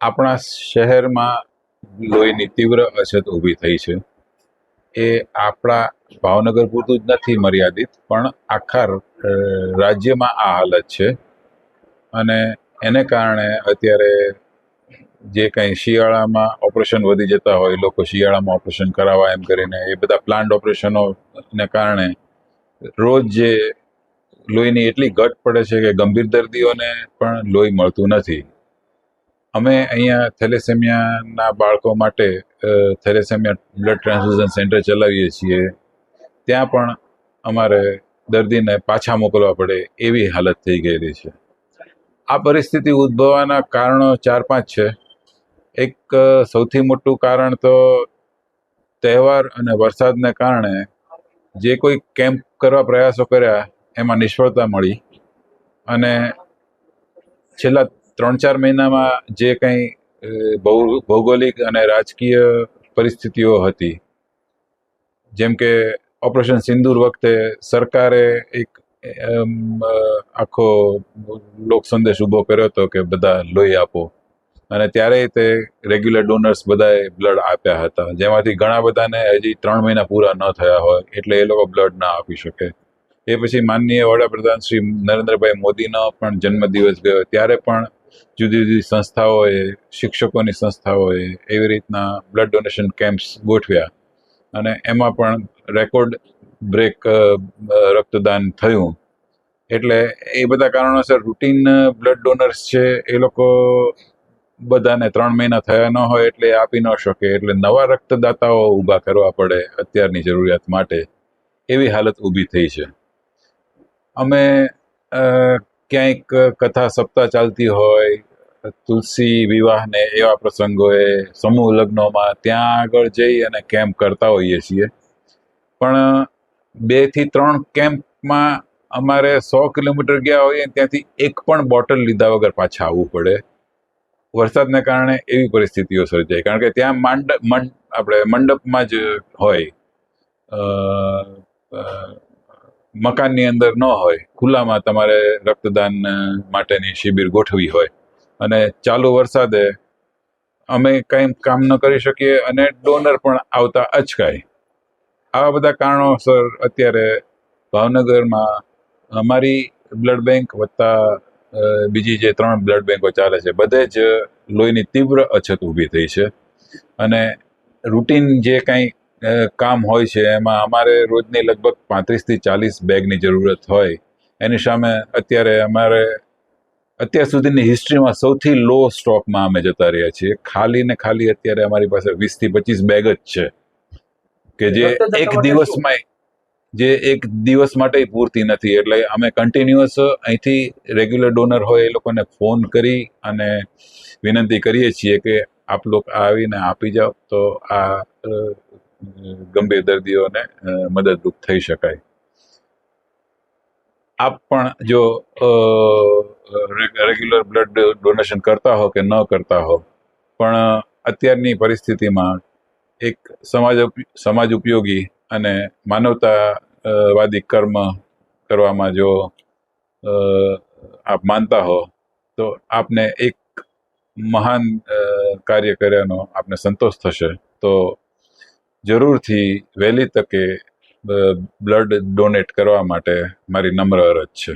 આપણા શહેરમાં લોહીની તીવ્ર અછત ઊભી થઈ છે. એ આપણા ભાવનગર પૂરતું જ નથી મર્યાદિત, પણ આખા રાજ્યમાં આ હાલત છે. અને એને કારણે અત્યારે જે કંઈ શિયાળામાં ઓપરેશન વધી જતા હોય, લોકો શિયાળામાં ઓપરેશન કરાવવા એમ કરીને, એ બધા પ્લાન્ટ ઓપરેશનોને કારણે રોજ જે લોહીની એટલી ઘટ પડે છે કે ગંભીર દર્દીઓને પણ લોહી મળતું નથી. અમે અહીંયા થેલેસેમિયાના બાળકો માટે થેલેસેમિયા બ્લડ ટ્રાન્સફ્યુઝન સેન્ટર ચલાવીએ છીએ. ત્યાં પણ અમારે દર્દીને પાછા મોકલવા પડે એવી હાલત થઈ ગયેલી છે. આ પરિસ્થિતિ ઉદ્ભવવાના કારણો ચાર પાંચ છે. એક સૌથી મોટું કારણ તો તહેવાર અને વરસાદને કારણે જે કોઈ કેમ્પ કરવા પ્રયાસો કર્યા, એમાં નિષ્ફળતા મળી. અને છેલ્લા ત્રણ ચાર મહિનામાં જે કંઈ ભૌગોલિક અને રાજકીય પરિસ્થિતિઓ હતી, જેમ કે ઓપરેશન સિંદૂર વખતે સરકારે એક આખો લોક સંદેશ ઊભો કર્યો હતો કે બધા લોહી આપો. અને ત્યારે તે રેગ્યુલર ડોનર્સ બધાએ બ્લડ આપ્યા હતા. જેમાંથી ઘણા બધાને હજી ત્રણ મહિના પૂરા ન થયા હોય, એટલે એ લોકો બ્લડ ના આપી શકે. એ પછી માનનીય વડાપ્રધાન શ્રી નરેન્દ્રભાઈ મોદીનો પણ જન્મદિવસ ગયો. ત્યારે પણ જુદી જુદી સંસ્થાઓએ, શિક્ષકોની સંસ્થાઓએ એવી રીતના બ્લડ ડોનેશન કેમ્પ્સ ગોઠવ્યા. અને એમાં પણ રેકોર્ડ બ્રેક રક્તદાન થયું. એટલે એ બધા કારણોસર રૂટીન બ્લડ ડોનર્સ છે એ લોકો બધાને ત્રણ મહિના થયા ન હોય એટલે આપી ન શકે. એટલે નવા રક્તદાતાઓ ઊભા કરવા પડે અત્યારની જરૂરિયાત માટે. એવી હાલત ઊભી થઈ છે. અમે ક્યાંક કથા સપ્તાહ ચાલતી હોય, તુલસી વિવાહને એવા પ્રસંગોએ સમૂહ લગ્નોમાં ત્યાં આગળ જઈ અને કેમ્પ કરતા હોઈએ છીએ. પણ બેથી ત્રણ કેમ્પમાં અમારે સો કિલોમીટર ગયા હોઈએ ત્યાંથી એક પણ બોટલ લીધા વગર પાછા આવવું પડે. વરસાદને કારણે એવી પરિસ્થિતિઓ સર્જાય. કારણ કે ત્યાં માંડ આપણે મંડપમાં જ હોય. મકાનની અંદર ન હોય, ખુલ્લામાં તમારે રક્તદાન માટેની શિબિર ગોઠવી હોય. અને ચાલુ વરસાદે અમે કંઈ કામ ન કરી શકીએ અને ડોનર પણ આવતા અચકાય. આવા બધા કારણોસર અત્યારે ભાવનગરમાં અમારી બ્લડ બેંક વત્તા બીજી જે ત્રણ બ્લડ બેંકો ચાલે છે, બધે જ લોહીની તીવ્ર અછત ઊભી થઈ છે. અને રૂટીન જે કંઈ કામ હોય છે એમાં અમારે રોજની લગભગ પાંત્રીસથી ચાલીસ બેગની જરૂરત હોય. એની સામે અત્યારે અમારે અત્યાર સુધીની હિસ્ટ્રીમાં સૌથી લો સ્ટોકમાં અમે જતા રહ્યા છીએ. ખાલી ને ખાલી અત્યારે અમારી પાસે વીસથી પચીસ બેગ જ છે. કે જે એક દિવસમાં જે એક દિવસ માટે પૂરતી નથી. એટલે અમે કન્ટિન્યુઅસ અહીંથી રેગ્યુલર ડોનર હોય એ લોકોને ફોન કરી અને વિનંતી કરીએ છીએ કે આપ લોકો આવીને આપી જાઓ. તો આ ગંભીર દર્દીઓને મદદરૂપ થઈ શકાય. આપ પણ જો રેગ્યુલર બ્લડ ડોનેશન કરતા હો કે ન કરતા હો, પણ અત્યારની પરિસ્થિતિમાં એક સમાજ સમાજ ઉપયોગી અને માનવતાવાદી કર્મ કરવામાં જો આપ માનતા હો, તો આપને એક મહાન કાર્ય કર્યાનો આપને સંતોષ થશે. તો જરૂરથી વહેલી તકે બ્લડ ડોનેટ કરવા માટે મારી નમ્ર અરજ છે.